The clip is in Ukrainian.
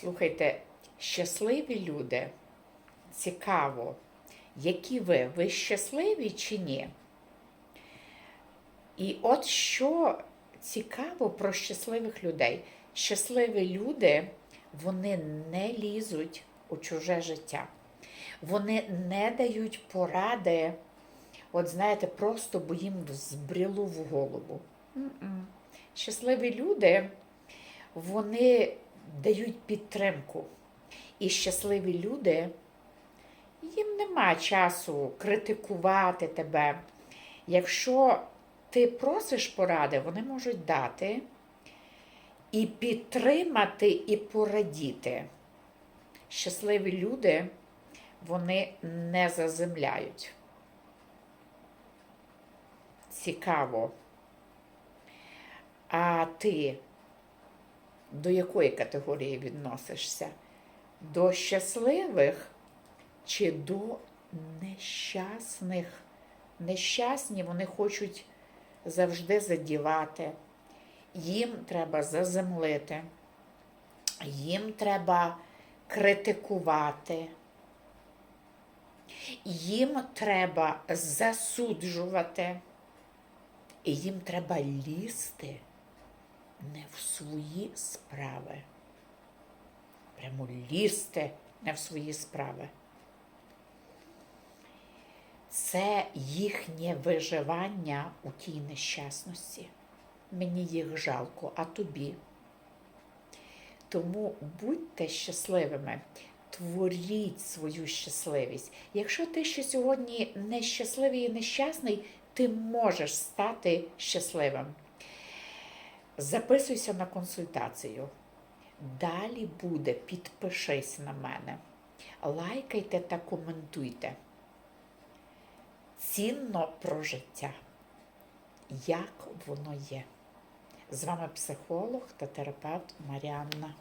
Слухайте, щасливі люди, цікаво, які ви? Ви щасливі чи ні? І от що цікаво про щасливих людей. Щасливі люди, вони не лізуть у чуже життя. Вони не дають поради, от знаєте, просто бо їм збріло в голову. Щасливі люди, вони дають підтримку. І щасливі люди, їм нема часу критикувати тебе. Якщо ти просиш поради, вони можуть дати і підтримати, і порадіти. Щасливі люди, вони не заземляють. Цікаво. А ти до якої категорії відносишся? До щасливих чи до нещасних? Нещасні вони хочуть завжди задівати. Їм треба заземлити, їм треба критикувати, їм треба засуджувати, і їм треба лізти не в свої справи. Прямо лізти не в свої справи. Це їхнє виживання у тій нещасності. Мені їх жалко, а тобі. Тому будьте щасливими, творіть свою щасливість. Якщо ти ще сьогодні нещасливий і нещасний, ти можеш стати щасливим. Записуйся на консультацію. Далі буде, підпишись на мене. Лайкайте та коментуйте. Цінно про життя. Як воно є. З вами психолог та терапевт Маріанна